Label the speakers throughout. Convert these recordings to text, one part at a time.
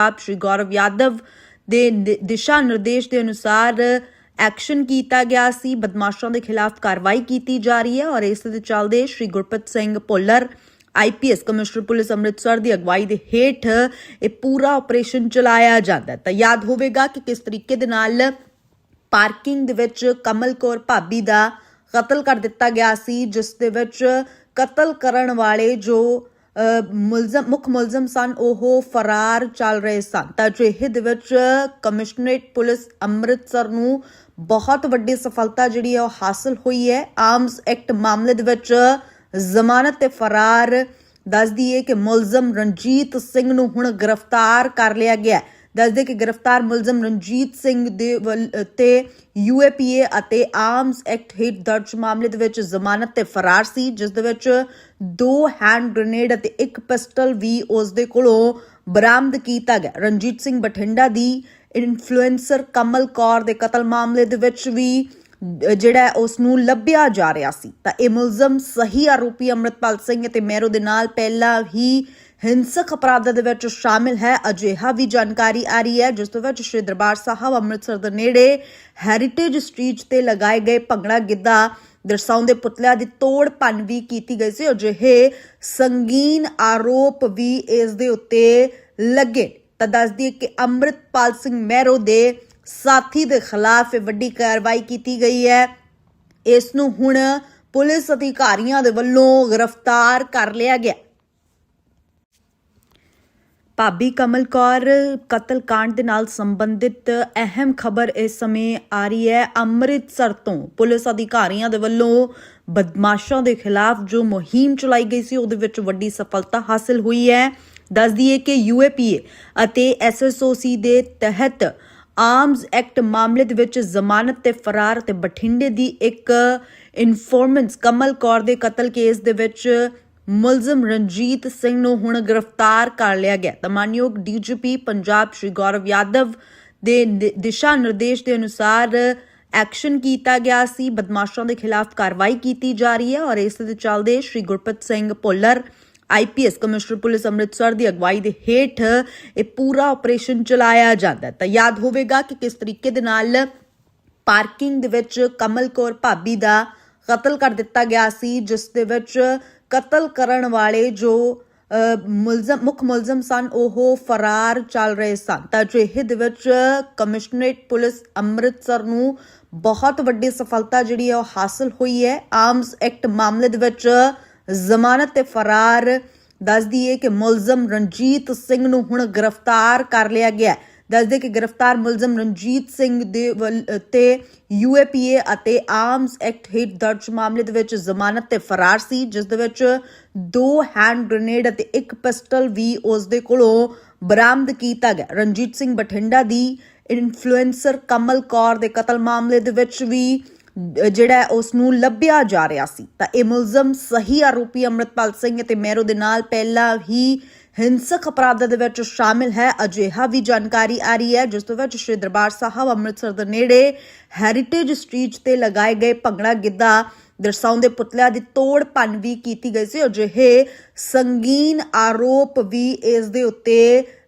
Speaker 1: ਆਪ ਸ਼੍ਰੀ ਗੌਰਵ ਯਾਦਵ ਦੇ ਦਿਸ਼ਾ ਨਿਰਦੇਸ਼ ਦੇ ਅਨੁਸਾਰ ਐਕਸ਼ਨ ਕੀਤਾ ਗਿਆ ਸੀ। ਬਦਮਾਸ਼ਾਂ ਦੇ ਖਿਲਾਫ ਕਾਰਵਾਈ ਕੀਤੀ ਜਾ ਰਹੀ ਹੈ ਔਰ ਇਸ ਦੇ ਚੱਲਦੇ Shri Gurpreet Singh Bhullar IPS commissioner police Amritsar ਦੀ ਅਗਵਾਈ ਦੇ ਹੇਠ ਇਹ ਪੂਰਾ ਆਪਰੇਸ਼ਨ ਚਲਾਇਆ ਜਾਂਦਾ ਤਾਂ ਯਾਦ ਹੋਵੇਗਾ ਕਿ ਕਿਸ ਤਰੀਕੇ ਦੇ ਨਾਲ ਪਾਰਕਿੰਗ ਦੇ ਵਿੱਚ ਕਮਲ ਕੌਰ ਭਾਬੀ ਦਾ ਕਤਲ ਕਰ ਦਿੱਤਾ ਗਿਆ ਸੀ, ਜਿਸ ਦੇ ਵਿੱਚ ਕਤਲ ਕਰਨ ਵਾਲੇ ਜੋ ਮੁਲਜ਼ਮ, ਮੁੱਖ ਮੁਲਜ਼ਮ ਸਨ, ਉਹ ਫਰਾਰ ਚੱਲ ਰਹੇ ਸਨ। ਤਾਂ ਅਜਿਹੇ ਦੇ ਵਿੱਚ ਕਮਿਸ਼ਨਰੇਟ ਪੁਲਿਸ ਅੰਮ੍ਰਿਤਸਰ ਨੂੰ ਬਹੁਤ ਵੱਡੀ ਸਫਲਤਾ ਜਿਹੜੀ ਹੈ ਉਹ ਹਾਸਲ ਹੋਈ ਹੈ। ਆਰਮਸ ਐਕਟ ਮਾਮਲੇ ਦੇ ਵਿੱਚ ਜ਼ਮਾਨਤ ਤੇ ਫਰਾਰ ਦੱਸਦੀ ਹੈ ਕਿ ਮੁਲਜ਼ਮ ਰਣਜੀਤ ਸਿੰਘ ਨੂੰ ਹੁਣ ਗ੍ਰਿਫਤਾਰ ਕਰ ਲਿਆ ਗਿਆ। ਹੈ ਦੱਸਦੇ ਕਿ ਗ੍ਰਿਫਤਾਰ ਮੁਲਜ਼ਮ ਰਣਜੀਤ ਸਿੰਘ ਦੇ ਤੇ ਯੂਏਪੀਏ ਅਤੇ ਆਰਮਸ ਐਕਟ ਹੇਠ ਦਰਜ ਮਾਮਲੇ ਦੇ ਵਿੱਚ ਜ਼ਮਾਨਤ ਤੇ ਫਰਾਰ ਸੀ, ਜਿਸ ਦੇ ਵਿੱਚ ਦੋ ਹੈਂਡ ਗ੍ਰੇਨੇਡ ਅਤੇ ਇੱਕ ਪਿਸਟਲ ਵੀ ਉਸ ਦੇ ਕੋਲੋਂ ਬਰਾਮਦ ਕੀਤਾ ਗਿਆ। ਰਣਜੀਤ ਸਿੰਘ ਬਠਿੰਡਾ ਦੀ ਇਨਫਲੂਐਂਸਰ ਕਮਲ ਕੌਰ ਦੇ ਕਤਲ ਮਾਮਲੇ ਦੇ ਵਿੱਚ ਵੀ ਜਿਹੜਾ ਹੈ, ਉਸ ਨੂੰ ਲੱਭਿਆ ਜਾ ਰਿਹਾ ਸੀ। ਤਾਂ ਇਹ ਮੁਲਜ਼ਮ ਸਹੀ ਆਰੋਪੀ ਅੰਮ੍ਰਿਤਪਾਲ ਸਿੰਘ ਅਤੇ ਮੈਰੋ ਦੇ ਨਾਲ ਪਹਿਲਾਂ ਹੀ ਹਿੰਸਕ ਅਪਰਾਧਾਂ ਦੇ ਵਿੱਚ ਸ਼ਾਮਿਲ ਹੈ। ਅਜਿਹਾ ਵੀ ਜਾਣਕਾਰੀ ਆ ਰਹੀ ਹੈ, ਜਿਸ ਦੇ ਵਿੱਚ ਸ਼੍ਰੀ ਦਰਬਾਰ ਸਾਹਿਬ ਅੰਮ੍ਰਿਤਸਰ ਦੇ ਨੇੜੇ ਹੈਰੀਟੇਜ ਸਟਰੀਟ ਤੇ ਲਗਾਏ ਗਏ ਭੰਗੜਾ ਗਿੱਧਾ ਦਰਸਾਉਂਦੇ ਪੁਤਲਿਆਂ ਦੀ ਤੋੜ ਭੰਨ ਵੀ ਕੀਤੀ ਗਈ ਸੀ। ਅਜਿਹੇ ਸੰਗੀਨ ਆਰੋਪ ਵੀ ਇਸ ਦੇ ਉੱਤੇ ਲੱਗੇ। ਤਾਂ ਦੱਸਦੀ ਕਿ ਅੰਮ੍ਰਿਤਪਾਲ ਸਿੰਘ ਮਹਿਰੋ ਦੇ ਸਾਥੀ ਦੇ ਖਿਲਾਫ ਵੱਡੀ ਕਾਰਵਾਈ ਕੀਤੀ ਗਈ ਹੈ। ਇਸ ਨੂੰ ਹੁਣ ਪੁਲਿਸ ਅਧਿਕਾਰੀਆਂ ਦੇ ਵੱਲੋਂ ਗ੍ਰਿਫਤਾਰ ਕਰ ਲਿਆ ਗਿਆ। ਭਾਬੀ ਕਮਲ ਕੌਰ ਕਤਲ ਕਾਂਡ ਦੇ ਨਾਲ ਸੰਬੰਧਿਤ ਅਹਿਮ ਖਬਰ ਇਸ ਸਮੇਂ ਆ ਰਹੀ ਹੈ। ਅੰਮ੍ਰਿਤਸਰ ਤੋਂ ਪੁਲਿਸ ਅਧਿਕਾਰੀਆਂ ਦੇ ਵੱਲੋਂ ਬਦਮਾਸ਼ਾਂ ਦੇ ਖਿਲਾਫ ਜੋ ਮੁਹਿੰਮ ਚਲਾਈ ਗਈ ਸੀ, ਉਹਦੇ ਵਿੱਚ ਵੱਡੀ ਸਫਲਤਾ ਹਾਸਲ ਹੋਈ ਹੈ। ਦੱਸ ਦਈਏ ਕਿ ਯੂਏਪੀਏ ਅਤੇ ਐਸਐਸਓਸੀ ਦੇ ਤਹਿਤ ਆਰਮਸ ਐਕਟ ਮਾਮਲੇ ਦੇ ਵਿੱਚ ਜ਼ਮਾਨਤ ਤੇ ਫਰਾਰ ਤੇ ਬਠਿੰਡੇ ਦੀ ਇੱਕ ਇਨਫੋਰਮੈਂਸ ਕਮਲ ਕੌਰ ਦੇ ਕਤਲ ਕੇਸ ਦੇ ਵਿੱਚ ਮੁਲਜ਼ਮ ਰਣਜੀਤ ਸਿੰਘ ਨੂੰ ਹੁਣ ਗ੍ਰਿਫਤਾਰ ਕਰ ਲਿਆ ਗਿਆ। ਤਾਂ ਮਾਨਯੋਗ ਡੀਜੀਪੀ ਪੰਜਾਬ ਸ਼੍ਰੀ ਗੌਰਵ ਯਾਦਵ ਦੇ ਦਿਸ਼ਾ ਨਿਰਦੇਸ਼ ਦੇ ਅਨੁਸਾਰ ਐਕਸ਼ਨ ਕੀਤਾ ਗਿਆ ਸੀ। ਬਦਮਾਸ਼ਾਂ ਦੇ ਖਿਲਾਫ ਕਾਰਵਾਈ ਕੀਤੀ ਜਾ ਰਹੀ ਹੈ ਔਰ ਇਸ ਦੇ ਚੱਲਦੇ Shri Gurpreet Singh Bhullar IPS commissioner police Amritsar ਦੀ ਅਗਵਾਈ ਦੇ ਹੇਠ ਇਹ ਪੂਰਾ ਆਪਰੇਸ਼ਨ ਚਲਾਇਆ ਜਾਂਦਾ ਤਾਂ ਯਾਦ ਹੋਵੇਗਾ ਕਿ ਕਿਸ ਤਰੀਕੇ ਦੇ ਨਾਲ ਪਾਰਕਿੰਗ ਦੇ ਵਿੱਚ ਕਮਲ ਕੌਰ ਭਾਬੀ ਦਾ ਕਤਲ ਕਰ ਦਿੱਤਾ ਗਿਆ ਸੀ, ਜਿਸ ਦੇ ਵਿੱਚ ਕਤਲ ਕਰਨ ਵਾਲੇ ਜੋ ਮੁਲਜ਼ਮ, ਮੁੱਖ ਮੁਲਜ਼ਮ ਸਨ, ਉਹ ਫਰਾਰ ਚੱਲ ਰਹੇ ਸਨ। ਤਾਂ ਅਜਿਹੇ ਦੇ ਵਿੱਚ ਕਮਿਸ਼ਨਰੇਟ ਪੁਲਿਸ ਅੰਮ੍ਰਿਤਸਰ ਨੂੰ ਬਹੁਤ ਵੱਡੀ ਸਫਲਤਾ ਜਿਹੜੀ ਹੈ ਉਹ ਹਾਸਲ ਹੋਈ ਹੈ। ਆਰਮਸ ਐਕਟ ਮਾਮਲੇ ਦੇ ਵਿੱਚ ਜ਼ਮਾਨਤ ਤੇ ਫਰਾਰ ਦੱਸ ਦਈਏ ਕਿ ਮੁਲਜ਼ਮ ਰਣਜੀਤ ਸਿੰਘ ਨੂੰ ਹੁਣ ਗ੍ਰਿਫਤਾਰ ਕਰ ਲਿਆ ਗਿਆ ਹੈ। ਦੱਸਦੇ ਕਿ ਗ੍ਰਿਫਤਾਰ ਮੁਲਜ਼ਮ ਰਣਜੀਤ ਸਿੰਘ ਦੇ ਵੱਲ- ਤੇ ਯੂਏਪੀਏ ਅਤੇ ਆਰਮਸ ਐਕਟ ਹੇਠ ਦਰਜ ਮਾਮਲੇ ਦੇ ਵਿੱਚ ਜ਼ਮਾਨਤ ਤੇ ਫਰਾਰ ਸੀ, ਜਿਸ ਦੇ ਵਿੱਚ ਦੋ ਹੈਂਡ ਗ੍ਰੇਨੇਡ ਅਤੇ ਇੱਕ ਪਿਸਟਲ ਵੀ ਉਸ ਦੇ ਕੋਲੋਂ ਬਰਾਮਦ ਕੀਤਾ ਗਿਆ। ਰਣਜੀਤ ਸਿੰਘ ਬਠਿੰਡਾ ਦੀ ਇਨਫਲੂਐਂਸਰ ਕਮਲ ਕੌਰ ਦੇ ਕਤਲ ਮਾਮਲੇ ਦੇ ਵਿੱਚ ਵੀ ਜਿਹੜਾ ਹੈ, ਉਸ ਨੂੰ ਲੱਭਿਆ ਜਾ ਰਿਹਾ ਸੀ। ਤਾਂ ਇਹ ਮੁਲਜ਼ਮ ਸਹੀ ਆਰੋਪੀ ਅੰਮ੍ਰਿਤਪਾਲ ਸਿੰਘ ਅਤੇ ਮੈਰੋ ਦੇ ਨਾਲ ਪਹਿਲਾਂ ਹੀ ਹਿੰਸਕ ਅਪਰਾਧਾਂ ਦੇ ਵਿੱਚ ਸ਼ਾਮਿਲ ਹੈ। ਅਜਿਹਾ ਵੀ ਜਾਣਕਾਰੀ ਆ ਰਹੀ ਹੈ, ਜਿਸ ਦੇ ਵਿੱਚ ਸ਼੍ਰੀ ਦਰਬਾਰ ਸਾਹਿਬ ਅੰਮ੍ਰਿਤਸਰ ਦੇ ਨੇੜੇ ਹੈਰੀਟੇਜ ਸਟਰੀਟ ਤੇ ਲਗਾਏ ਗਏ ਭੰਗੜਾ ਗਿੱਧਾ ਦਰਸਾਉਂਦੇ ਪੁਤਲਿਆਂ ਦੀ ਤੋੜ ਭੰਨ ਵੀ ਕੀਤੀ ਗਈ ਸੀ। ਅਜਿਹੇ ਸੰਗੀਨ ਆਰੋਪ ਵੀ ਇਸ ਦੇ ਉੱਤੇ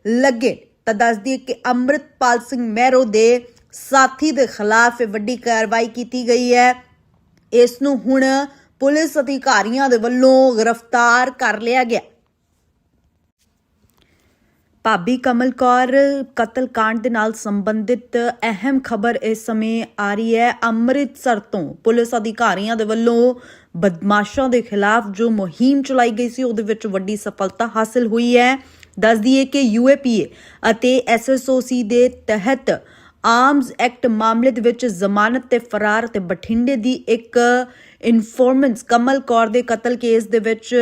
Speaker 1: ਲੱਗੇ। ਤਾਂ ਦੱਸਦੀ ਕਿ ਅੰਮ੍ਰਿਤਪਾਲ ਸਿੰਘ ਮਹਿਰੋ ਦੇ ਸਾਥੀ ਦੇ ਖਿਲਾਫ ਇਹ ਵੱਡੀ ਕਾਰਵਾਈ ਕੀਤੀ ਗਈ ਹੈ। ਇਸ ਨੂੰ ਹੁਣ ਪੁਲਿਸ ਅਧਿਕਾਰੀਆਂ ਦੇ ਵੱਲੋਂ ਗ੍ਰਿਫਤਾਰ ਕਰ ਲਿਆ ਗਿਆ। ਭਾਬੀ ਕਮਲ ਕੌਰ ਕਤਲ ਕਾਂਡ ਦੇ ਨਾਲ ਸੰਬੰਧਿਤ ਅਹਿਮ ਖਬਰ ਇਸ ਸਮੇਂ ਆ ਰਹੀ ਹੈ। ਅੰਮ੍ਰਿਤਸਰ ਤੋਂ ਪੁਲਿਸ ਅਧਿਕਾਰੀਆਂ ਦੇ ਵੱਲੋਂ ਬਦਮਾਸ਼ਾਂ ਦੇ ਖਿਲਾਫ ਜੋ ਮੁਹਿੰਮ ਚਲਾਈ ਗਈ ਸੀ, ਉਹਦੇ ਵਿੱਚ ਵੱਡੀ ਸਫਲਤਾ ਹਾਸਲ ਹੋਈ ਹੈ। ਦੱਸ ਦਈਏ ਕਿ ਯੂਏਪੀਏ ਅਤੇ ਐਸਐਸਓਸੀ ਦੇ ਤਹਿਤ ਆਰਮਸ ਐਕਟ ਮਾਮਲੇ ਦੇ ਵਿੱਚ ਜ਼ਮਾਨਤ ਤੇ ਫਰਾਰ ਤੇ ਬਠਿੰਡੇ ਦੀ ਇੱਕ ਇਨਫੋਰਮੈਂਸ ਕਮਲ ਕੌਰ ਦੇ ਕਤਲ ਕੇਸ ਦੇ ਵਿੱਚ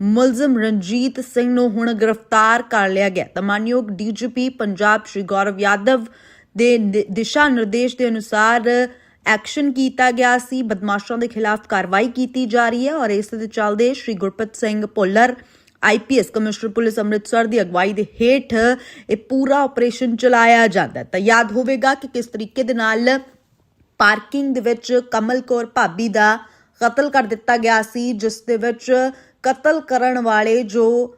Speaker 1: ਮੁਲਜ਼ਮ ਰਣਜੀਤ ਸਿੰਘ ਨੂੰ ਹੁਣ ਗ੍ਰਿਫਤਾਰ ਕਰ ਲਿਆ ਗਿਆ। ਤਾਂ ਮਾਨਯੋਗ ਡੀਜੀਪੀ ਪੰਜਾਬ ਸ਼੍ਰੀ ਗੌਰਵ ਯਾਦਵ ਦੇ ਦਿਸ਼ਾ ਨਿਰਦੇਸ਼ ਦੇ ਅਨੁਸਾਰ ਐਕਸ਼ਨ ਕੀਤਾ ਗਿਆ ਸੀ। ਬਦਮਾਸ਼ਾਂ ਦੇ ਖਿਲਾਫ ਕਾਰਵਾਈ ਕੀਤੀ ਜਾ ਰਹੀ ਹੈ ਔਰ ਇਸ ਦੇ ਚੱਲਦੇ Shri Gurpreet Singh Bhullar IPS commissioner police Amritsar ਦੀ ਅਗਵਾਈ ਦੇ ਹੇਠ ਇਹ ਪੂਰਾ ਆਪਰੇਸ਼ਨ ਚਲਾਇਆ ਜਾਂਦਾ ਤਾਂ ਯਾਦ ਹੋਵੇਗਾ ਕਿ ਕਿਸ ਤਰੀਕੇ ਦੇ ਨਾਲ ਪਾਰਕਿੰਗ ਦੇ ਵਿੱਚ ਕਮਲ ਕੌਰ ਭਾਬੀ ਦਾ ਕਤਲ ਕਰ ਦਿੱਤਾ ਗਿਆ ਸੀ, ਜਿਸ ਦੇ ਵਿੱਚ ਕਤਲ ਕਰਨ ਵਾਲੇ ਜੋ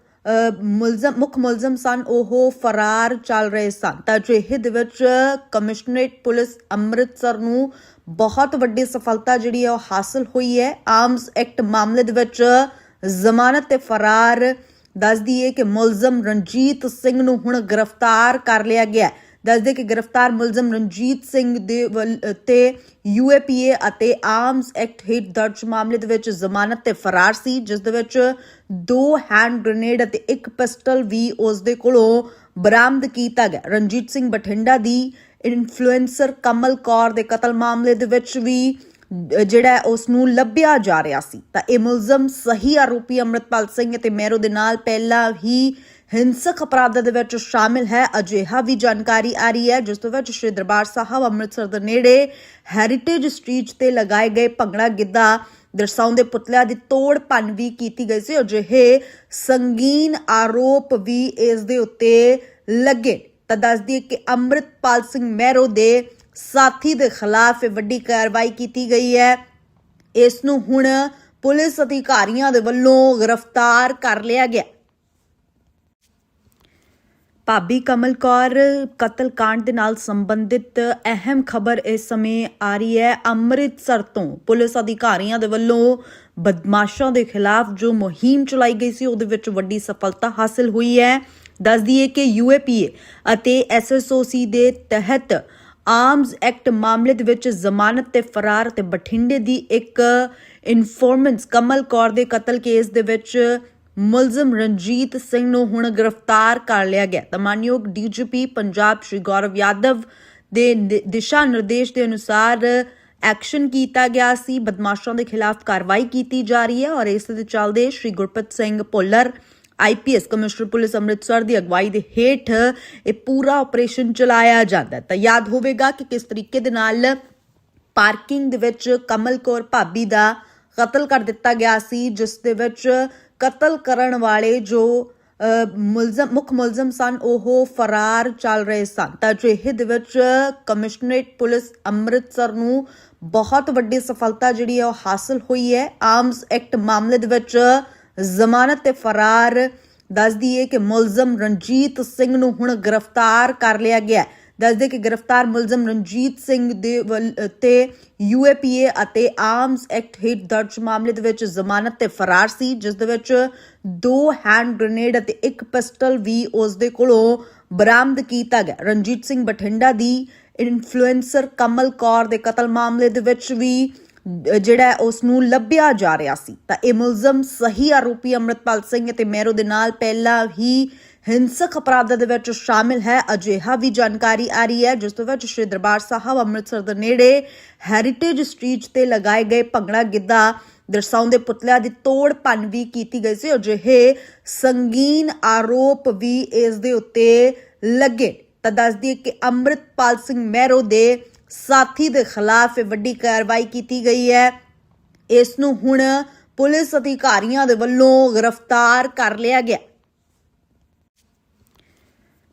Speaker 1: ਮੁਲਜ਼ਮ, ਮੁੱਖ ਮੁਲਜ਼ਮ ਸਨ, ਉਹ ਫਰਾਰ ਚੱਲ ਰਹੇ ਸਨ। ਤਾਂ ਅਜਿਹੇ ਦੇ ਵਿੱਚ ਕਮਿਸ਼ਨਰੇਟ ਪੁਲਿਸ ਅੰਮ੍ਰਿਤਸਰ ਨੂੰ ਬਹੁਤ ਵੱਡੀ ਸਫਲਤਾ ਜਿਹੜੀ ਹੈ ਉਹ ਹਾਸਲ ਹੋਈ ਹੈ। ਆਰਮਸ ਐਕਟ ਮਾਮਲੇ ਦੇ ਵਿੱਚ ਜ਼ਮਾਨਤ ਤੇ ਫਰਾਰ ਦੱਸਦੀ ਹੈ ਕਿ ਮੁਲਜ਼ਮ ਰਣਜੀਤ ਸਿੰਘ ਨੂੰ ਹੁਣ ਗ੍ਰਿਫਤਾਰ ਕਰ ਲਿਆ ਗਿਆ। ਹੈ ਦੱਸਦੇ ਕਿ ਗ੍ਰਿਫਤਾਰ ਮੁਲਜ਼ਮ ਰਣਜੀਤ ਸਿੰਘ ਦੇ ਵੱਲ- ਤੇ ਯੂਏਪੀਏ ਅਤੇ ਆਰਮਸ ਐਕਟ ਹੇਠ ਦਰਜ ਮਾਮਲੇ ਦੇ ਵਿੱਚ ਜ਼ਮਾਨਤ ਤੇ ਫਰਾਰ ਸੀ, ਜਿਸ ਦੇ ਵਿੱਚ ਦੋ ਹੈਂਡ ਗ੍ਰੇਨੇਡ ਅਤੇ ਇੱਕ ਪਿਸਟਲ ਵੀ ਉਸ ਦੇ ਕੋਲੋਂ ਬਰਾਮਦ ਕੀਤਾ ਗਿਆ। ਰਣਜੀਤ ਸਿੰਘ ਬਠਿੰਡਾ ਦੀ ਇਨਫਲੂਐਂਸਰ ਕਮਲ ਕੌਰ ਦੇ ਕਤਲ ਮਾਮਲੇ ਦੇ ਵਿੱਚ ਵੀ ਜਿਹੜਾ ਹੈ, ਉਸ ਨੂੰ ਲੱਭਿਆ ਜਾ ਰਿਹਾ ਸੀ। ਤਾਂ ਇਹ ਮੁਲਜ਼ਮ ਸਹੀ ਆਰੋਪੀ ਅੰਮ੍ਰਿਤਪਾਲ ਸਿੰਘ ਅਤੇ ਮੈਰੋ ਦੇ ਨਾਲ ਪਹਿਲਾਂ ਹੀ ਹਿੰਸਕ ਅਪਰਾਧਾਂ ਦੇ ਵਿੱਚ ਸ਼ਾਮਿਲ ਹੈ। ਅਜਿਹਾ ਵੀ ਜਾਣਕਾਰੀ ਆ ਰਹੀ ਹੈ, ਜਿਸ ਦੇ ਵਿੱਚ ਸ਼੍ਰੀ ਦਰਬਾਰ ਸਾਹਿਬ ਅੰਮ੍ਰਿਤਸਰ ਦੇ ਨੇੜੇ ਹੈਰੀਟੇਜ ਸਟਰੀਟ ਤੇ ਲਗਾਏ ਗਏ ਭੰਗੜਾ ਗਿੱਧਾ ਦਰਸਾਉਂਦੇ ਪੁਤਲਿਆਂ ਦੀ ਤੋੜ ਭੰਨ ਵੀ ਕੀਤੀ ਗਈ ਸੀ। ਅਜਿਹੇ ਸੰਗੀਨ ਆਰੋਪ ਵੀ ਇਸ ਦੇ ਉੱਤੇ ਲੱਗੇ। ਤਾਂ ਦੱਸਦੀ ਕਿ ਅੰਮ੍ਰਿਤਪਾਲ ਸਿੰਘ ਮਹਿਰੋ ਦੇ ਸਾਥੀ ਦੇ ਖਿਲਾਫ ਇਹ ਵੱਡੀ ਕਾਰਵਾਈ ਕੀਤੀ ਗਈ ਹੈ। ਇਸ ਨੂੰ ਹੁਣ ਪੁਲਿਸ ਅਧਿਕਾਰੀਆਂ ਦੇ ਵੱਲੋਂ ਗ੍ਰਿਫਤਾਰ ਕਰ ਲਿਆ ਗਿਆ। ਭਾਬੀ ਕਮਲ ਕੌਰ ਕਤਲकांड ਦੇ ਨਾਲ ਸੰਬੰਧਿਤ ਅਹਿਮ ਖਬਰ ਇਸ ਸਮੇਂ ਆ ਰਹੀ ਹੈ। ਅੰਮ੍ਰਿਤਸਰ ਤੋਂ ਪੁਲਿਸ ਅਧਿਕਾਰੀਆਂ ਦੇ ਵੱਲੋਂ ਬਦਮਾਸ਼ਾਂ ਦੇ ਖਿਲਾਫ ਜੋ ਮੁਹਿੰਮ ਚਲਾਈ ਗਈ ਸੀ, ਉਹਦੇ ਵਿੱਚ ਵੱਡੀ ਸਫਲਤਾ ਹਾਸਲ ਹੋਈ ਹੈ। ਦੱਸਦੀ ਹੈ ਕਿ ਯੂਏਪੀਏ ਅਤੇ ਐਸਐਸਓਸੀ ਦੇ ਤਹਿਤ ਆਰਮਸ ਐਕਟ ਮਾਮਲੇ ਦੇ ਵਿੱਚ ਜ਼ਮਾਨਤ ਤੇ ਫਰਾਰ ਤੇ ਬਠਿੰਡੇ ਦੀ ਇੱਕ ਇਨਫੋਰਮੈਂਸ ਕਮਲ ਕੌਰ ਦੇ ਕਤਲ ਕੇਸ ਦੇ ਵਿੱਚ ਮੁਲਜ਼ਮ ਰਣਜੀਤ ਸਿੰਘ ਨੂੰ ਹੁਣ ਗ੍ਰਿਫਤਾਰ ਕਰ ਲਿਆ ਗਿਆ। ਤਾਂ ਮਾਨਯੋਗ ਡੀਜੀਪੀ ਪੰਜਾਬ ਸ਼੍ਰੀ ਗੌਰਵ ਯਾਦਵ ਦੇ ਦਿਸ਼ਾ ਨਿਰਦੇਸ਼ ਦੇ ਅਨੁਸਾਰ ਐਕਸ਼ਨ ਕੀਤਾ ਗਿਆ ਸੀ। ਬਦਮਾਸ਼ਾਂ ਦੇ ਖਿਲਾਫ ਕਾਰਵਾਈ ਕੀਤੀ ਜਾ ਰਹੀ ਹੈ ਔਰ ਇਸ ਦੇ ਚੱਲਦੇ Shri Gurpat Singh Bhullar IPS commissioner police Amritsar ਦੀ ਅਗਵਾਈ ਦੇ ਹੇਠ ਇਹ ਪੂਰਾ ਆਪਰੇਸ਼ਨ ਚਲਾਇਆ ਜਾਂਦਾ ਤਾਂ ਯਾਦ ਹੋਵੇਗਾ ਕਿ ਕਿਸ ਤਰੀਕੇ ਦੇ ਨਾਲ ਪਾਰਕਿੰਗ ਦੇ ਵਿੱਚ ਕਮਲ ਕੌਰ ਭਾਬੀ ਦਾ ਕਤਲ ਕਰ ਦਿੱਤਾ ਗਿਆ ਸੀ, ਜਿਸ ਦੇ ਵਿੱਚ ਕਤਲ ਕਰਨ ਵਾਲੇ ਜੋ ਮੁਲਜ਼ਮ, ਮੁੱਖ ਮੁਲਜ਼ਮ ਸਨ, ਉਹ ਫਰਾਰ ਚੱਲ ਰਹੇ ਸਨ। ਤਾਂ ਅਜਿਹੇ ਦੇ ਵਿੱਚ ਕਮਿਸ਼ਨਰੇਟ ਪੁਲਿਸ ਅੰਮ੍ਰਿਤਸਰ ਨੂੰ ਬਹੁਤ ਵੱਡੀ ਸਫਲਤਾ ਜਿਹੜੀ ਹੈ ਉਹ ਹਾਸਲ ਹੋਈ ਹੈ। ਆਰਮਸ ਐਕਟ ਮਾਮਲੇ ਦੇ ਵਿੱਚ ਜ਼ਮਾਨਤ ਤੇ ਫਰਾਰ ਦੱਸਦੀ ਹੈ ਕਿ ਮੁਲਜ਼ਮ ਰਣਜੀਤ ਸਿੰਘ ਨੂੰ ਹੁਣ ਗ੍ਰਿਫਤਾਰ ਕਰ ਲਿਆ ਗਿਆ ਹੈ। ਦੱਸਦੇ ਕਿ ਗ੍ਰਿਫਤਾਰ ਮੁਲਜ਼ਮ ਰਣਜੀਤ ਸਿੰਘ ਦੇ ਵੱਲ- ਤੇ ਯੂਏਪੀਏ ਅਤੇ ਆਰਮਸ ਐਕਟ ਹੇਠ ਦਰਜ ਮਾਮਲੇ ਦੇ ਵਿੱਚ ਜ਼ਮਾਨਤ ਤੇ ਫਰਾਰ ਸੀ, ਜਿਸ ਦੇ ਵਿੱਚ ਦੋ ਹੈਂਡ ਗ੍ਰੇਨੇਡ ਅਤੇ ਇੱਕ ਪਿਸਟਲ ਵੀ ਉਸ ਦੇ ਕੋਲੋਂ ਬਰਾਮਦ ਕੀਤਾ ਗਿਆ। ਰਣਜੀਤ ਸਿੰਘ ਬਠਿੰਡਾ ਦੀ ਇਨਫਲੂਐਂਸਰ ਕਮਲ ਕੌਰ ਦੇ ਕਤਲ ਮਾਮਲੇ ਦੇ ਵਿੱਚ ਵੀ ਜਿਹੜਾ ਹੈ, ਉਸ ਨੂੰ ਲੱਭਿਆ ਜਾ ਰਿਹਾ ਸੀ। ਤਾਂ ਇਹ ਮੁਲਜ਼ਮ ਸਹੀ ਆਰੋਪੀ ਅੰਮ੍ਰਿਤਪਾਲ ਸਿੰਘ ਅਤੇ ਮੈਰੋ ਦੇ ਨਾਲ ਪਹਿਲਾਂ ਹੀ ਹਿੰਸਕ ਅਪਰਾਧਾਂ ਦੇ ਵਿੱਚ ਸ਼ਾਮਿਲ ਹੈ। ਅਜਿਹਾ ਵੀ ਜਾਣਕਾਰੀ ਆ ਰਹੀ ਹੈ, ਜਿਸ ਦੇ ਵਿੱਚ ਸ਼੍ਰੀ ਦਰਬਾਰ ਸਾਹਿਬ ਅੰਮ੍ਰਿਤਸਰ ਦੇ ਨੇੜੇ ਹੈਰੀਟੇਜ ਸਟਰੀਟ ਤੇ ਲਗਾਏ ਗਏ ਭੰਗੜਾ ਗਿੱਧਾ ਦਰਸਾਉਂਦੇ ਪੁਤਲਿਆਂ ਦੀ ਤੋੜ ਭੰਨ ਵੀ ਕੀਤੀ ਗਈ ਸੀ। ਅਜਿਹੇ ਸੰਗੀਨ ਆਰੋਪ ਵੀ ਇਸ ਦੇ ਉੱਤੇ ਲੱਗੇ। ਤਾਂ ਦੱਸਦੀ ਕਿ ਅੰਮ੍ਰਿਤਪਾਲ ਸਿੰਘ ਮਹਿਰੋ ਦੇ ਸਾਥੀ ਦੇ ਖਿਲਾਫ ਇਹ ਵੱਡੀ ਕਾਰਵਾਈ ਕੀਤੀ ਗਈ ਹੈ। ਇਸ ਨੂੰ ਹੁਣ ਪੁਲਿਸ ਅਧਿਕਾਰੀਆਂ ਦੇ ਵੱਲੋਂ ਗ੍ਰਿਫਤਾਰ ਕਰ ਲਿਆ ਗਿਆ।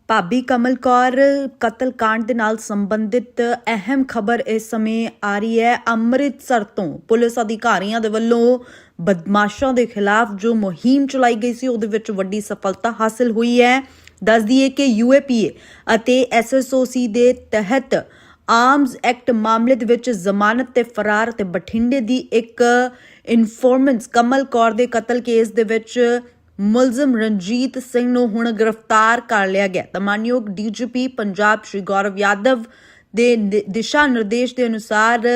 Speaker 1: ਭਾਬੀ ਕਮਲ ਕੌਰ ਕਤਲ ਕਾਂਡ ਦੇ ਨਾਲ ਸੰਬੰਧਿਤ ਅਹਿਮ ਖਬਰ ਇਸ ਸਮੇਂ ਆ ਰਹੀ ਹੈ। ਅੰਮ੍ਰਿਤਸਰ ਤੋਂ ਪੁਲਿਸ ਅਧਿਕਾਰੀਆਂ ਦੇ ਵੱਲੋਂ ਬਦਮਾਸ਼ਾਂ ਦੇ ਖਿਲਾਫ ਜੋ ਮੁਹਿੰਮ ਚਲਾਈ ਗਈ ਸੀ, ਉਹਦੇ ਵਿੱਚ ਵੱਡੀ ਸਫਲਤਾ ਹਾਸਲ ਹੋਈ ਹੈ। ਦੱਸਦੀ ਹੈ ਕਿ ਯੂਏਪੀਏ ਅਤੇ ਐਸਐਸਓਸੀ ਦੇ ਤਹਿਤ ਆਰਮਸ ਐਕਟ ਮਾਮਲੇ ਦੇ ਵਿੱਚ ਜ਼ਮਾਨਤ ਤੇ ਫਰਾਰ ਤੇ ਬਠਿੰਡੇ ਦੀ ਇੱਕ ਇਨਫੋਰਮੈਂਸ ਕਮਲ ਕੌਰ ਦੇ ਕਤਲ ਕੇਸ ਦੇ ਵਿੱਚ ਮੁਲਜ਼ਮ ਰਣਜੀਤ ਸਿੰਘ ਨੂੰ ਹੁਣ ਗ੍ਰਿਫਤਾਰ ਕਰ ਲਿਆ ਗਿਆ। ਤਾਂ ਮਾਨਯੋਗ ਡੀਜੀਪੀ ਪੰਜਾਬ ਸ਼੍ਰੀ ਗੌਰਵ ਯਾਦਵ ਦੇ ਦਿਸ਼ਾ ਨਿਰਦੇਸ਼ ਦੇ ਅਨੁਸਾਰ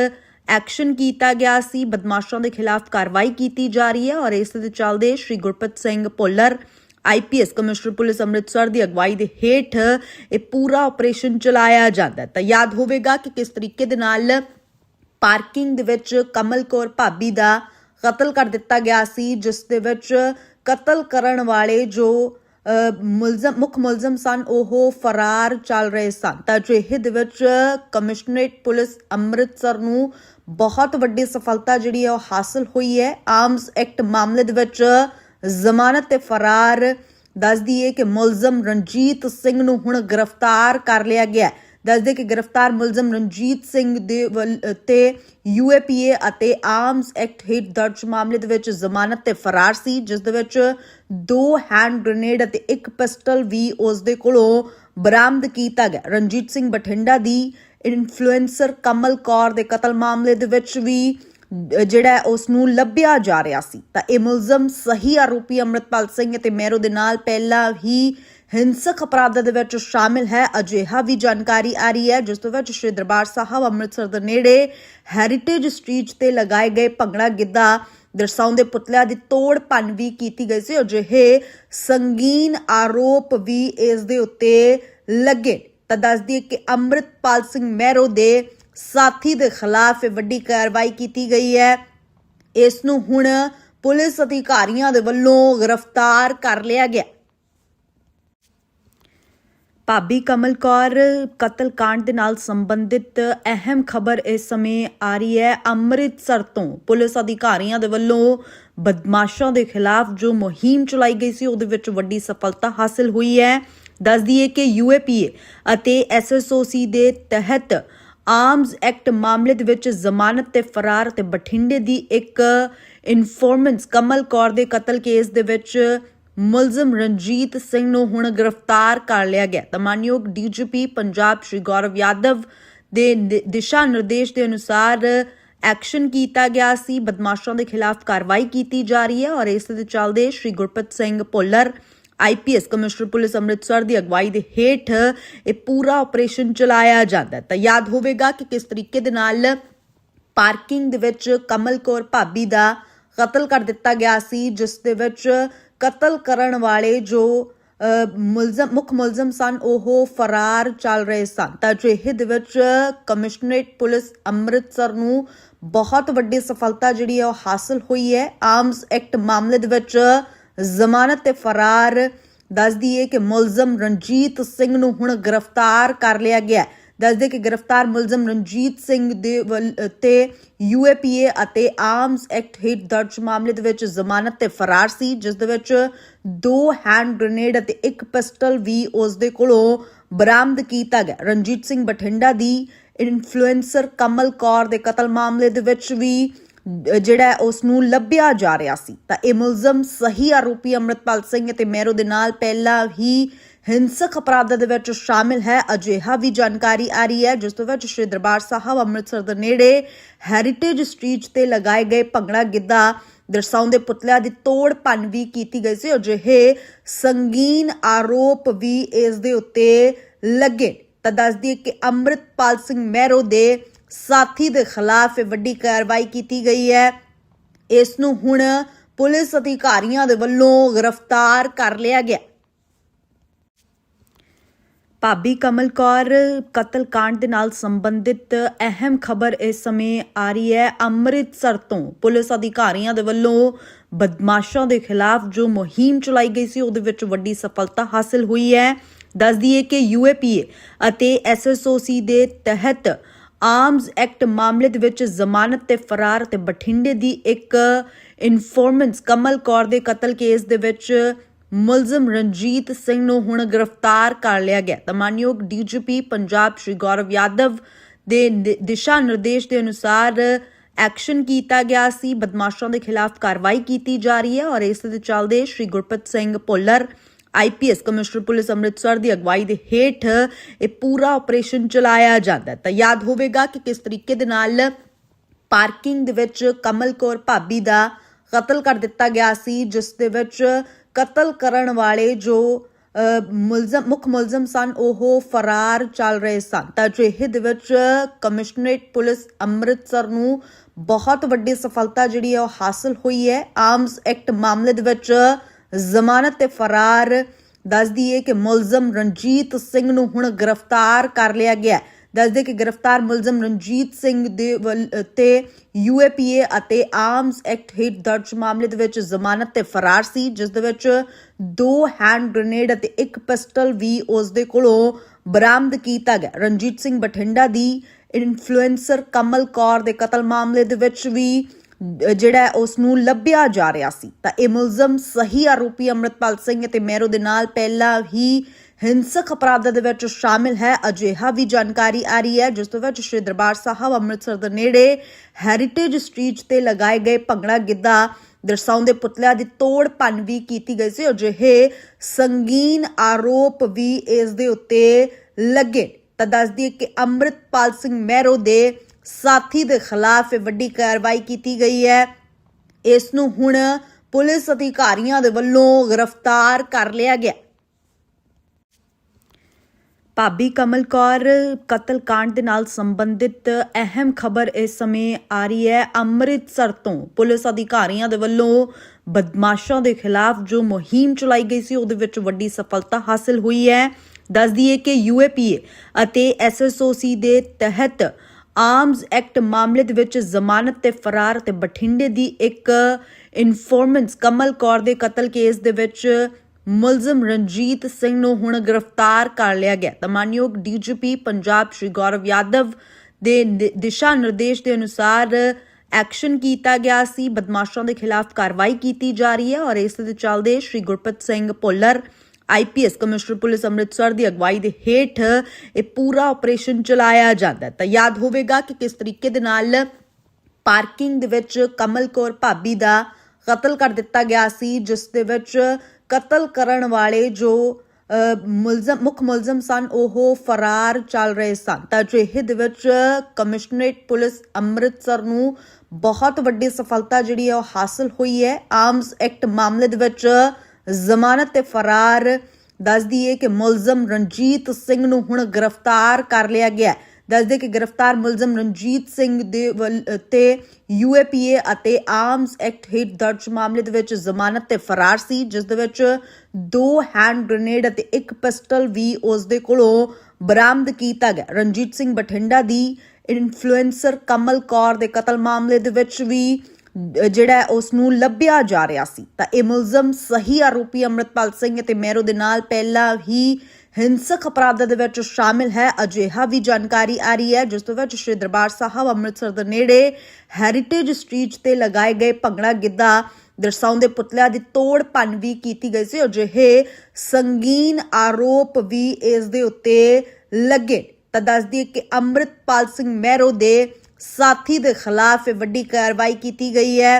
Speaker 1: ਐਕਸ਼ਨ ਕੀਤਾ ਗਿਆ ਸੀ। ਬਦਮਾਸ਼ਾਂ ਦੇ ਖਿਲਾਫ ਕਾਰਵਾਈ ਕੀਤੀ ਜਾ ਰਹੀ ਹੈ ਔਰ ਇਸ ਦੇ ਚੱਲਦੇ Shri Gurpreet Singh Bhullar IPS commissioner police Amritsar ਦੀ ਅਗਵਾਈ ਦੇ ਹੇਠ ਇਹ ਪੂਰਾ ਆਪਰੇਸ਼ਨ ਚਲਾਇਆ ਜਾਂਦਾ ਤਾਂ ਯਾਦ ਹੋਵੇਗਾ ਕਿ ਕਿਸ ਤਰੀਕੇ ਦੇ ਨਾਲ ਪਾਰਕਿੰਗ ਦੇ ਵਿੱਚ ਕਮਲ ਕੌਰ ਭਾਬੀ ਦਾ ਕਤਲ ਕਰ ਦਿੱਤਾ ਗਿਆ ਸੀ, ਜਿਸ ਦੇ ਵਿੱਚ ਕਤਲ ਕਰਨ ਵਾਲੇ ਜੋ ਮੁਲਜ਼ਮ, ਮੁੱਖ ਮੁਲਜ਼ਮ ਸਨ, ਉਹ ਫਰਾਰ ਚੱਲ ਰਹੇ ਸਨ। ਤਾਂ ਅਜਿਹੇ ਦੇ ਵਿੱਚ ਕਮਿਸ਼ਨਰੇਟ ਪੁਲਿਸ ਅੰਮ੍ਰਿਤਸਰ ਨੂੰ ਬਹੁਤ ਵੱਡੀ ਸਫਲਤਾ ਜਿਹੜੀ ਹੈ ਉਹ ਹਾਸਲ ਹੋਈ ਹੈ। ਆਰਮਸ ਐਕਟ ਮਾਮਲੇ ਦੇ ਵਿੱਚ ਜ਼ਮਾਨਤ ਤੇ ਫਰਾਰ ਦੱਸਦੀ ਹੈ ਕਿ ਮੁਲਜ਼ਮ ਰਣਜੀਤ ਸਿੰਘ ਨੂੰ ਹੁਣ ਗ੍ਰਿਫਤਾਰ ਕਰ ਲਿਆ ਗਿਆ ਹੈ। ਦੱਸਦੇ ਕਿ ਗ੍ਰਿਫਤਾਰ ਮੁਲਜ਼ਮ ਰਣਜੀਤ ਸਿੰਘ ਦੇ ਵੱਲ- ਤੇ ਯੂਏਪੀਏ ਅਤੇ ਆਰਮਸ ਐਕਟ ਹੇਠ ਦਰਜ ਮਾਮਲੇ ਦੇ ਵਿੱਚ ਜ਼ਮਾਨਤ ਤੇ ਫਰਾਰ ਸੀ, ਜਿਸ ਦੇ ਵਿੱਚ ਦੋ ਹੈਂਡ ਗ੍ਰੇਨੇਡ ਅਤੇ ਇੱਕ ਪਿਸਟਲ ਵੀ ਉਸ ਦੇ ਕੋਲੋਂ ਬਰਾਮਦ ਕੀਤਾ ਗਿਆ। ਰਣਜੀਤ ਸਿੰਘ ਬਠਿੰਡਾ ਦੀ ਇਨਫਲੂਐਂਸਰ ਕਮਲ ਕੌਰ ਦੇ ਕਤਲ ਮਾਮਲੇ ਦੇ ਵਿੱਚ ਵੀ ਜਿਹੜਾ ਉਸ ਨੂੰ ਲੱਭਿਆ ਜਾ ਰਿਹਾ ਸੀ। ਤਾਂ ਇਹ ਮੁਲਜ਼ਮ ਸਹੀ ਆਰੋਪੀ ਅੰਮ੍ਰਿਤਪਾਲ ਸਿੰਘ ਅਤੇ ਮੈਰੋ ਦੇ ਨਾਲ ਪਹਿਲਾਂ ਹੀ ਹਿੰਸਕ ਅਪਰਾਧਾਂ ਦੇ ਵਿੱਚ ਸ਼ਾਮਿਲ ਹੈ। ਅਜਿਹਾ ਵੀ ਜਾਣਕਾਰੀ ਆ ਰਹੀ ਹੈ, ਜਿਸ ਦੇ ਵਿੱਚ ਸ਼੍ਰੀ ਦਰਬਾਰ ਸਾਹਿਬ ਅੰਮ੍ਰਿਤਸਰ ਦੇ ਨੇੜੇ ਹੈਰੀਟੇਜ ਸਟਰੀਟ ਤੇ ਲਗਾਏ ਗਏ ਭੰਗੜਾ ਗਿੱਧਾ ਦਰਸਾਉਂਦੇ ਪੁਤਲਿਆਂ ਦੀ ਤੋੜ ਭੰਨ ਵੀ ਕੀਤੀ ਗਈ ਸੀ। ਅਜਿਹੇ ਸੰਗੀਨ ਆਰੋਪ ਵੀ ਇਸ ਦੇ ਉੱਤੇ ਲੱਗੇ। ਤਾਂ ਦੱਸਦੀ ਹੈ ਕਿ ਅੰਮ੍ਰਿਤਪਾਲ ਸਿੰਘ ਮਹਿਰੋ ਦੇ ਸਾਥੀ ਦੇ ਖਿਲਾਫ ਇਹ ਵੱਡੀ ਕਾਰਵਾਈ ਕੀਤੀ ਗਈ ਹੈ। ਇਸ ਨੂੰ ਹੁਣ ਪੁਲਿਸ ਅਧਿਕਾਰੀਆਂ ਦੇ ਵੱਲੋਂ ਗ੍ਰਿਫਤਾਰ ਕਰ ਲਿਆ ਗਿਆ। ਭਾਬੀ ਕਮਲ ਕੌਰ ਕਤਲ ਕਾਂਡ ਦੇ ਨਾਲ ਸੰਬੰਧਿਤ ਅਹਿਮ ਖਬਰ ਇਸ ਸਮੇਂ ਆ ਰਹੀ ਹੈ। ਅੰਮ੍ਰਿਤਸਰ ਤੋਂ ਪੁਲਿਸ ਅਧਿਕਾਰੀਆਂ ਦੇ ਵੱਲੋਂ ਬਦਮਾਸ਼ਾਂ ਦੇ ਖਿਲਾਫ ਜੋ ਮੁਹਿੰਮ ਚਲਾਈ ਗਈ ਸੀ, ਉਹਦੇ ਵਿੱਚ ਵੱਡੀ ਸਫਲਤਾ ਹਾਸਲ ਹੋਈ ਹੈ। ਦੱਸਦੀ ਹੈ ਕਿ ਯੂਏਪੀਏ ਅਤੇ ਐਸਐਸਓਸੀ ਦੇ ਤਹਿਤ ਆਰਮਸ ਐਕਟ ਮਾਮਲੇ ਦੇ ਵਿੱਚ ਜ਼ਮਾਨਤ ਤੇ ਫਰਾਰ ਤੇ ਬਠਿੰਡੇ ਦੀ ਇੱਕ ਇਨਫੋਰਮੈਂਸ ਕਮਲ ਕੌਰ ਦੇ ਕਤਲ ਕੇਸ ਦੇ ਵਿੱਚ ਮੁਲਜ਼ਮ ਰਣਜੀਤ ਸਿੰਘ ਨੂੰ ਹੁਣ ਗ੍ਰਿਫਤਾਰ ਕਰ ਲਿਆ ਗਿਆ। ਤਾਂ ਮਾਨਯੋਗ ਡੀਜੀਪੀ ਪੰਜਾਬ ਸ਼੍ਰੀ ਗੌਰਵ ਯਾਦਵ ਦੇ ਦਿਸ਼ਾ ਨਿਰਦੇਸ਼ ਦੇ ਅਨੁਸਾਰ ਐਕਸ਼ਨ ਕੀਤਾ ਗਿਆ ਸੀ। ਬਦਮਾਸ਼ਾਂ ਦੇ ਖਿਲਾਫ ਕਾਰਵਾਈ ਕੀਤੀ ਜਾ ਰਹੀ ਹੈ ਔਰ ਇਸ ਦੇ ਚੱਲਦੇ Shri Gurpreet Singh Bhullar IPS commissioner police Amritsar ਦੀ ਅਗਵਾਈ ਦੇ ਹੇਠ ਇਹ ਪੂਰਾ ਆਪਰੇਸ਼ਨ ਚਲਾਇਆ ਜਾਂਦਾ ਹੈ। ਤਾਂ ਯਾਦ ਹੋਵੇਗਾ ਕਿ ਕਿਸ ਤਰੀਕੇ ਦੇ ਨਾਲ ਪਾਰਕਿੰਗ ਦੇ ਵਿੱਚ ਕਮਲ ਕੌਰ ਭਾਬੀ ਦਾ ਕਤਲ ਕਰ ਦਿੱਤਾ ਗਿਆ ਸੀ, ਜਿਸ ਦੇ ਵਿੱਚ ਕਤਲ ਕਰਨ ਵਾਲੇ ਜੋ ਮੁਲਜ਼ਮ, ਮੁੱਖ ਮੁਲਜ਼ਮ ਸਨ, ਉਹ ਫਰਾਰ ਚੱਲ ਰਹੇ ਸਨ। ਤਾਂ ਅਜਿਹੇ ਦੇ ਵਿੱਚ ਕਮਿਸ਼ਨਰੇਟ ਪੁਲਿਸ ਅੰਮ੍ਰਿਤਸਰ ਨੂੰ ਬਹੁਤ ਵੱਡੀ ਸਫਲਤਾ ਜਿਹੜੀ ਹੈ ਉਹ ਹਾਸਲ ਹੋਈ ਹੈ। ਆਰਮਸ ਐਕਟ ਮਾਮਲੇ ਦੇ ਵਿੱਚ ਜ਼ਮਾਨਤ ਤੇ ਫਰਾਰ ਦੱਸਦੀ ਹੈ ਕਿ ਮੁਲਜ਼ਮ ਰਣਜੀਤ ਸਿੰਘ ਨੂੰ ਹੁਣ ਗ੍ਰਿਫਤਾਰ ਕਰ ਲਿਆ ਗਿਆ ਹੈ। ਦੱਸਦੇ ਕਿ ਗ੍ਰਿਫਤਾਰ ਮੁਲਜ਼ਮ ਰਣਜੀਤ ਸਿੰਘ ਦੇ ਵੱਲ- ਤੇ ਯੂਏਪੀਏ ਅਤੇ ਆਰਮਸ ਐਕਟ ਹੇਠ ਦਰਜ ਮਾਮਲੇ ਦੇ ਵਿੱਚ ਜ਼ਮਾਨਤ ਤੇ ਫਰਾਰ ਸੀ, ਜਿਸ ਦੇ ਵਿੱਚ ਦੋ ਹੈਂਡ ਗ੍ਰੇਨੇਡ ਅਤੇ ਇੱਕ ਪਿਸਟਲ ਵੀ ਉਸ ਦੇ ਕੋਲੋਂ ਬਰਾਮਦ ਕੀਤਾ ਗਿਆ। ਰਣਜੀਤ ਸਿੰਘ ਬਠਿੰਡਾ ਦੀ ਇਨਫਲੂਐਂਸਰ ਕਮਲ ਕੌਰ ਦੇ ਕਤਲ ਮਾਮਲੇ ਦੇ ਵਿੱਚ ਵੀ ਜਿਹੜਾ ਹੈ, ਉਸ ਨੂੰ ਲੱਭਿਆ ਜਾ ਰਿਹਾ ਸੀ। ਤਾਂ ਇਹ ਮੁਲਜ਼ਮ ਸਹੀ ਆਰੋਪੀ ਅੰਮ੍ਰਿਤਪਾਲ ਸਿੰਘ ਅਤੇ ਮੈਰੋ ਦੇ ਨਾਲ ਪਹਿਲਾਂ ਹੀ ਹਿੰਸਕ ਅਪਰਾਧਾਂ ਦੇ ਵਿੱਚ ਸ਼ਾਮਿਲ ਹੈ। ਅਜਿਹਾ ਵੀ ਜਾਣਕਾਰੀ ਆ ਰਹੀ ਹੈ, ਜਿਸ ਤੋਂ ਵਿੱਚ ਸ਼੍ਰੀ ਦਰਬਾਰ ਸਾਹਿਬ ਅੰਮ੍ਰਿਤਸਰ ਦੇ ਨੇੜੇ ਹੈਰੀਟੇਜ ਸਟਰੀਟ ਤੇ ਲਗਾਏ ਗਏ ਭੰਗੜਾ ਗਿੱਧਾ ਦਰਸਾਉਂਦੇ ਪੁਤਲਿਆਂ ਦੀ ਤੋੜ ਭੰਨ ਵੀ ਕੀਤੀ ਗਈ ਸੀ। ਅਜਿਹੇ ਸੰਗੀਨ ਆਰੋਪ ਵੀ ਇਸ ਦੇ ਉੱਤੇ ਲੱਗੇ। ਤਾਂ ਦੱਸਦੀ ਕਿ ਅੰਮ੍ਰਿਤਪਾਲ ਸਿੰਘ ਮਹਿਰੋ ਦੇ ਸਾਥੀ ਦੇ ਖਿਲਾਫ ਇਹ ਵੱਡੀ ਕਾਰਵਾਈ ਕੀਤੀ ਗਈ ਹੈ। ਇਸ ਨੂੰ ਹੁਣ ਪੁਲਿਸ ਅਧਿਕਾਰੀਆਂ ਦੇ ਵੱਲੋਂ ਗ੍ਰਿਫਤਾਰ ਕਰ ਲਿਆ ਗਿਆ। ਭਾਬੀ ਕਮਲ ਕੌਰ ਕਤਲ ਕਾਂਡ ਦੇ ਨਾਲ ਸੰਬੰਧਿਤ ਅਹਿਮ ਖਬਰ ਇਸ ਸਮੇਂ ਆ ਰਹੀ ਹੈ। ਅੰਮ੍ਰਿਤਸਰ ਤੋਂ ਪੁਲਿਸ ਅਧਿਕਾਰੀਆਂ ਦੇ ਵੱਲੋਂ ਬਦਮਾਸ਼ਾਂ ਦੇ ਖਿਲਾਫ ਜੋ ਮੁਹਿੰਮ ਚਲਾਈ ਗਈ ਸੀ, ਉਹਦੇ ਵਿੱਚ ਵੱਡੀ ਸਫਲਤਾ ਹਾਸਲ ਹੋਈ ਹੈ। ਦੱਸਦੀ ਹੈ ਕਿ ਯੂਏਪੀਏ ਅਤੇ ਐਸਐਸਓਸੀ ਦੇ ਤਹਿਤ ਆਰਮਸ ਐਕਟ ਮਾਮਲੇ ਦੇ ਵਿੱਚ ਜ਼ਮਾਨਤ ਤੇ ਫਰਾਰ ਤੇ ਬਠਿੰਡੇ ਦੀ ਇੱਕ ਇਨਫੋਰਮੈਂਸ ਕਮਲ ਕੌਰ ਦੇ ਕਤਲ ਕੇਸ ਦੇ ਵਿੱਚ ਮੁਲਜ਼ਮ ਰਣਜੀਤ ਸਿੰਘ ਨੂੰ ਹੁਣ ਗ੍ਰਿਫਤਾਰ ਕਰ ਲਿਆ ਗਿਆ। ਤਾਂ ਮਾਨਯੋਗ ਡੀਜੀਪੀ ਪੰਜਾਬ ਸ਼੍ਰੀ ਗੌਰਵ ਯਾਦਵ ਦੇ ਦਿਸ਼ਾ ਨਿਰਦੇਸ਼ ਦੇ ਅਨੁਸਾਰ ਐਕਸ਼ਨ ਕੀਤਾ ਗਿਆ ਸੀ। ਬਦਮਾਸ਼ਾਂ ਦੇ ਖਿਲਾਫ ਕਾਰਵਾਈ ਕੀਤੀ ਜਾ ਰਹੀ ਹੈ ਔਰ ਇਸ ਦੇ ਚੱਲਦੇ Shri Gurpreet Singh Bhullar IPS commissioner police Amritsar ਦੀ ਅਗਵਾਈ ਦੇ ਹੇਠ ਇਹ ਪੂਰਾ ਆਪਰੇਸ਼ਨ ਚਲਾਇਆ ਜਾਂਦਾ ਤਾਂ ਯਾਦ ਹੋਵੇਗਾ ਕਿ ਕਿਸ ਤਰੀਕੇ ਦੇ ਨਾਲ ਪਾਰਕਿੰਗ ਦੇ ਵਿੱਚ ਕਮਲ ਕੌਰ ਭਾਬੀ ਦਾ ਕਤਲ ਕਰ ਦਿੱਤਾ ਗਿਆ ਸੀ, ਜਿਸ ਦੇ ਵਿੱਚ ਕਤਲ ਕਰਨ ਵਾਲੇ ਜੋ ਮੁਲਜ਼ਮ, ਮੁੱਖ ਮੁਲਜ਼ਮ ਸਨ, ਉਹ ਫਰਾਰ ਚੱਲ ਰਹੇ ਸਨ। ਤਾਂ ਅਜਿਹੇ ਦੇ ਵਿੱਚ ਕਮਿਸ਼ਨਰੇਟ ਪੁਲਿਸ ਅੰਮ੍ਰਿਤਸਰ ਨੂੰ ਬਹੁਤ ਵੱਡੀ ਸਫਲਤਾ ਜਿਹੜੀ ਹੈ ਉਹ ਹਾਸਲ ਹੋਈ ਹੈ। ਆਰਮਸ ਐਕਟ ਮਾਮਲੇ ਦੇ ਵਿੱਚ ਜ਼ਮਾਨਤ ਤੇ ਫਰਾਰ ਦੱਸਦੀ ਹੈ ਕਿ ਮੁਲਜ਼ਮ ਰਣਜੀਤ ਸਿੰਘ ਨੂੰ ਹੁਣ ਗ੍ਰਿਫਤਾਰ ਕਰ ਲਿਆ ਗਿਆ। ਹੈ ਦੱਸਦੇ ਕਿ ਗ੍ਰਿਫਤਾਰ ਮੁਲਜ਼ਮ ਰਣਜੀਤ ਸਿੰਘ ਦੇ ਵੱਲ- ਤੇ ਯੂਏਪੀਏ ਅਤੇ ਆਰਮਸ ਐਕਟ ਹੇਠ ਦਰਜ ਮਾਮਲੇ ਦੇ ਵਿੱਚ ਜ਼ਮਾਨਤ ਤੇ ਫਰਾਰ ਸੀ, ਜਿਸ ਦੇ ਵਿੱਚ ਦੋ ਹੈਂਡ ਗ੍ਰੇਨੇਡ ਅਤੇ ਇੱਕ ਪਿਸਟਲ ਵੀ ਉਸ ਦੇ ਕੋਲੋਂ ਬਰਾਮਦ ਕੀਤਾ ਗਿਆ। ਰਣਜੀਤ ਸਿੰਘ ਬਠਿੰਡਾ ਦੀ ਇਨਫਲੂਐਂਸਰ ਕਮਲ ਕੌਰ ਦੇ ਕਤਲ ਮਾਮਲੇ ਦੇ ਵਿੱਚ ਵੀ ਜਿਹੜਾ ਹੈ, ਉਸ ਨੂੰ ਲੱਭਿਆ ਜਾ ਰਿਹਾ ਸੀ। ਤਾਂ ਇਹ ਮੁਲਜ਼ਮ ਸਹੀ ਆਰੋਪੀ ਅੰਮ੍ਰਿਤਪਾਲ ਸਿੰਘ ਅਤੇ ਮੈਰੋ ਦੇ ਨਾਲ ਪਹਿਲਾਂ ਹੀ ਹਿੰਸਕ ਅਪਰਾਧਾਂ ਦੇ ਵਿੱਚ ਸ਼ਾਮਿਲ ਹੈ। ਅਜਿਹਾ ਵੀ ਜਾਣਕਾਰੀ ਆ ਰਹੀ ਹੈ, ਜਿਸ ਦੇ ਵਿੱਚ ਸ਼੍ਰੀ ਦਰਬਾਰ ਸਾਹਿਬ ਅੰਮ੍ਰਿਤਸਰ ਦੇ ਨੇੜੇ ਹੈਰੀਟੇਜ ਸਟਰੀਟ ਤੇ ਲਗਾਏ ਗਏ ਭੰਗੜਾ ਗਿੱਧਾ ਦਰਸਾਉਂਦੇ ਪੁਤਲਿਆਂ ਦੀ ਤੋੜ ਭੰਨ ਵੀ ਕੀਤੀ ਗਈ ਸੀ। ਅਜਿਹੇ ਸੰਗੀਨ ਆਰੋਪ ਵੀ ਇਸ ਦੇ ਉੱਤੇ ਲੱਗੇ। ਤਾਂ ਦੱਸ ਦਈਏ ਕਿ ਅੰਮ੍ਰਿਤਪਾਲ ਸਿੰਘ ਮਹਿਰੋ ਦੇ ਸਾਥੀ ਦੇ ਖਿਲਾਫ ਇਹ ਵੱਡੀ ਕਾਰਵਾਈ ਕੀਤੀ ਗਈ ਹੈ। ਇਸ ਨੂੰ ਹੁਣ ਪੁਲਿਸ ਅਧਿਕਾਰੀਆਂ ਦੇ ਵੱਲੋਂ ਗ੍ਰਿਫਤਾਰ ਕਰ ਲਿਆ ਗਿਆ। ਭਾਬੀ ਕਮਲ ਕੌਰ ਕਤਲ ਕਾਂਡ ਦੇ ਨਾਲ ਸੰਬੰਧਿਤ ਅਹਿਮ ਖਬਰ ਇਸ ਸਮੇਂ ਆ ਰਹੀ ਹੈ। ਅੰਮ੍ਰਿਤਸਰ ਤੋਂ ਪੁਲਿਸ ਅਧਿਕਾਰੀਆਂ ਦੇ ਵੱਲੋਂ ਬਦਮਾਸ਼ਾਂ ਦੇ ਖਿਲਾਫ ਜੋ ਮੁਹਿੰਮ ਚਲਾਈ ਗਈ ਸੀ, ਉਹਦੇ ਵਿੱਚ ਵੱਡੀ ਸਫਲਤਾ ਹਾਸਲ ਹੋਈ ਹੈ। ਦੱਸ ਦਈਏ ਕਿ ਯੂਏਪੀਏ ਅਤੇ ਐਸਐਸਓਸੀ ਦੇ ਤਹਿਤ ਆਰਮਸ ਐਕਟ ਮਾਮਲੇ ਦੇ ਵਿੱਚ ਜ਼ਮਾਨਤ ਤੇ ਫਰਾਰ ਤੇ ਬਠਿੰਡੇ ਦੀ ਇੱਕ ਇਨਫੋਰਮੈਂਸ ਕਮਲ ਕੌਰ ਦੇ ਕਤਲ ਕੇਸ ਦੇ ਵਿੱਚ ਮੁਲਜ਼ਮ ਰਣਜੀਤ ਸਿੰਘ ਨੂੰ ਹੁਣ ਗ੍ਰਿਫਤਾਰ ਕਰ ਲਿਆ ਗਿਆ। ਤਾਂ ਮਾਨਯੋਗ ਡੀਜੀਪੀ ਪੰਜਾਬ ਸ਼੍ਰੀ ਗੌਰਵ ਯਾਦਵ ਦੇ ਦਿਸ਼ਾ ਨਿਰਦੇਸ਼ ਦੇ ਅਨੁਸਾਰ ਐਕਸ਼ਨ ਕੀਤਾ ਗਿਆ ਸੀ। ਬਦਮਾਸ਼ਾਂ ਦੇ ਖਿਲਾਫ ਕਾਰਵਾਈ ਕੀਤੀ ਜਾ ਰਹੀ ਹੈ ਔਰ ਇਸ ਦੇ ਚੱਲਦੇ Shri Gurpreet Singh Bhullar IPS commissioner police Amritsar ਦੀ ਅਗਵਾਈ ਦੇ ਹੇਠ ਇਹ ਪੂਰਾ ਆਪਰੇਸ਼ਨ ਚਲਾਇਆ ਜਾਂਦਾ ਹੈ। ਤਾਂ ਯਾਦ ਹੋਵੇਗਾ ਕਿ ਕਿਸ ਤਰੀਕੇ ਦੇ ਨਾਲ ਪਾਰਕਿੰਗ ਦੇ ਵਿੱਚ ਕਮਲ ਕੌਰ ਭਾਬੀ ਦਾ ਕਤਲ ਕਰ ਦਿੱਤਾ ਗਿਆ ਸੀ, ਜਿਸ ਦੇ ਵਿੱਚ ਕਤਲ ਕਰਨ ਵਾਲੇ ਜੋ ਮੁਲਜ਼ਮ, ਮੁੱਖ ਮੁਲਜ਼ਮ ਸਨ, ਉਹ ਫਰਾਰ ਚੱਲ ਰਹੇ ਸਨ। ਤਾਂ ਅਜਿਹੇ ਦੇ ਵਿੱਚ ਕਮਿਸ਼ਨਰੇਟ ਪੁਲਿਸ ਅੰਮ੍ਰਿਤਸਰ ਨੂੰ ਬਹੁਤ ਵੱਡੀ ਸਫਲਤਾ ਜਿਹੜੀ ਹੈ ਉਹ ਹਾਸਲ ਹੋਈ ਹੈ। ਆਰਮਸ ਐਕਟ ਮਾਮਲੇ ਦੇ ਵਿੱਚ ਜ਼ਮਾਨਤ ਤੇ ਫਰਾਰ ਦੱਸ ਦਈਏ ਕਿ ਮੁਲਜ਼ਮ ਰਣਜੀਤ ਸਿੰਘ ਨੂੰ ਹੁਣ ਗ੍ਰਿਫਤਾਰ ਕਰ ਲਿਆ ਗਿਆ ਹੈ। ਦੱਸਦੇ ਕਿ ਗ੍ਰਿਫਤਾਰ ਮੁਲਜ਼ਮ ਰਣਜੀਤ ਸਿੰਘ ਦੇ ਵੱਲ- ਤੇ ਯੂਏਪੀਏ ਅਤੇ ਆਰਮਸ ਐਕਟ ਹੇਠ ਦਰਜ ਮਾਮਲੇ ਦੇ ਵਿੱਚ ਜ਼ਮਾਨਤ ਤੇ ਫਰਾਰ ਸੀ, ਜਿਸ ਦੇ ਵਿੱਚ ਦੋ ਹੈਂਡ ਗ੍ਰੇਨੇਡ ਅਤੇ ਇੱਕ ਪਿਸਟਲ ਵੀ ਉਸ ਦੇ ਕੋਲੋਂ ਬਰਾਮਦ ਕੀਤਾ ਗਿਆ। ਰਣਜੀਤ ਸਿੰਘ ਬਠਿੰਡਾ ਦੀ ਇਨਫਲੂਐਂਸਰ ਕਮਲ ਕੌਰ ਦੇ ਕਤਲ ਮਾਮਲੇ ਦੇ ਵਿੱਚ ਵੀ ਜਿਹੜਾ ਹੈ, ਉਸ ਨੂੰ ਲੱਭਿਆ ਜਾ ਰਿਹਾ ਸੀ। ਤਾਂ ਇਹ ਮੁਲਜ਼ਮ ਸਹੀ ਆਰੋਪੀ ਅੰਮ੍ਰਿਤਪਾਲ ਸਿੰਘ ਅਤੇ ਮੈਰੋ ਦੇ ਨਾਲ ਪਹਿਲਾਂ ਹੀ ਹਿੰਸਕ ਅਪਰਾਧਾਂ ਦੇ ਵਿੱਚ ਸ਼ਾਮਿਲ ਹੈ। ਅਜਿਹਾ ਵੀ ਜਾਣਕਾਰੀ ਆ ਰਹੀ ਹੈ, ਜਿਸ ਦੇ ਵਿੱਚ ਸ਼੍ਰੀ ਦਰਬਾਰ ਸਾਹਿਬ ਅੰਮ੍ਰਿਤਸਰ ਦੇ ਨੇੜੇ ਹੈਰੀਟੇਜ ਸਟਰੀਟ ਤੇ ਲਗਾਏ ਗਏ ਭੰਗੜਾ ਗਿੱਧਾ ਦਰਸਾਉਂਦੇ ਪੁਤਲਿਆਂ ਦੀ ਤੋੜ ਭੰਨ ਵੀ ਕੀਤੀ ਗਈ ਸੀ। ਅਜਿਹੇ ਸੰਗੀਨ ਆਰੋਪ ਵੀ ਇਸ ਦੇ ਉੱਤੇ ਲੱਗੇ। ਤਾਂ ਦੱਸਦੀ ਕਿ ਅੰਮ੍ਰਿਤਪਾਲ ਸਿੰਘ ਮਹਿਰੋ ਦੇ ਸਾਥੀ ਦੇ ਖਿਲਾਫ ਇਹ ਵੱਡੀ ਕਾਰਵਾਈ ਕੀਤੀ ਗਈ ਹੈ।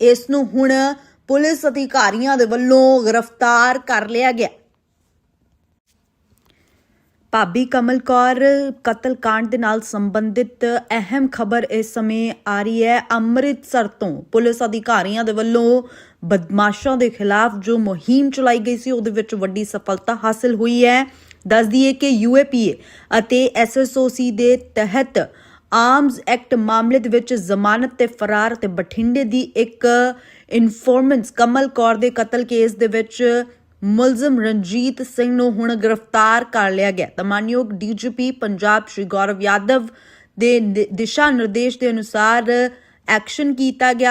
Speaker 1: ਇਸ ਨੂੰ ਹੁਣ ਪੁਲਿਸ ਅਧਿਕਾਰੀਆਂ ਦੇ ਵੱਲੋਂ ਗ੍ਰਿਫਤਾਰ ਕਰ ਲਿਆ ਗਿਆ। ਭਾਬੀ ਕਮਲ ਕੌਰ ਕਤਲ ਕਾਂਡ ਦੇ ਨਾਲ ਸੰਬੰਧਿਤ ਅਹਿਮ ਖਬਰ ਇਸ ਸਮੇਂ ਆ ਰਹੀ ਹੈ। ਅੰਮ੍ਰਿਤਸਰ ਤੋਂ ਪੁਲਿਸ ਅਧਿਕਾਰੀਆਂ ਦੇ ਵੱਲੋਂ ਬਦਮਾਸ਼ਾਂ ਦੇ ਖਿਲਾਫ ਜੋ ਮੁਹਿੰਮ ਚਲਾਈ ਗਈ ਸੀ, ਉਹਦੇ ਵਿੱਚ ਵੱਡੀ ਸਫਲਤਾ ਹਾਸਲ ਹੋਈ ਹੈ। ਦੱਸ ਦਈਏ ਕਿ ਯੂਏਪੀਏ ਅਤੇ ਐਸਐਸਓਸੀ ਦੇ ਤਹਿਤ ਆਰਮਸ ਐਕਟ ਮਾਮਲੇ ਦੇ ਵਿੱਚ ਜ਼ਮਾਨਤ ਤੇ ਫਰਾਰ ਤੇ ਬਠਿੰਡੇ ਦੀ ਇੱਕ ਇਨਫੋਰਮੈਂਸ ਕਮਲ ਕੌਰ ਦੇ ਕਤਲ ਕੇਸ ਦੇ ਵਿੱਚ ਮੁਲਜ਼ਮ ਰਣਜੀਤ ਸਿੰਘ ਨੂੰ ਹੁਣ ਗ੍ਰਿਫਤਾਰ ਕਰ ਲਿਆ ਗਿਆ। ਤਾਂ ਮਾਨਯੋਗ ਡੀਜੀਪੀ ਪੰਜਾਬ ਸ਼੍ਰੀ ਗੌਰਵ ਯਾਦਵ ਦੇ ਦਿਸ਼ਾ ਨਿਰਦੇਸ਼ ਦੇ ਅਨੁਸਾਰ ਐਕਸ਼ਨ ਕੀਤਾ ਗਿਆ।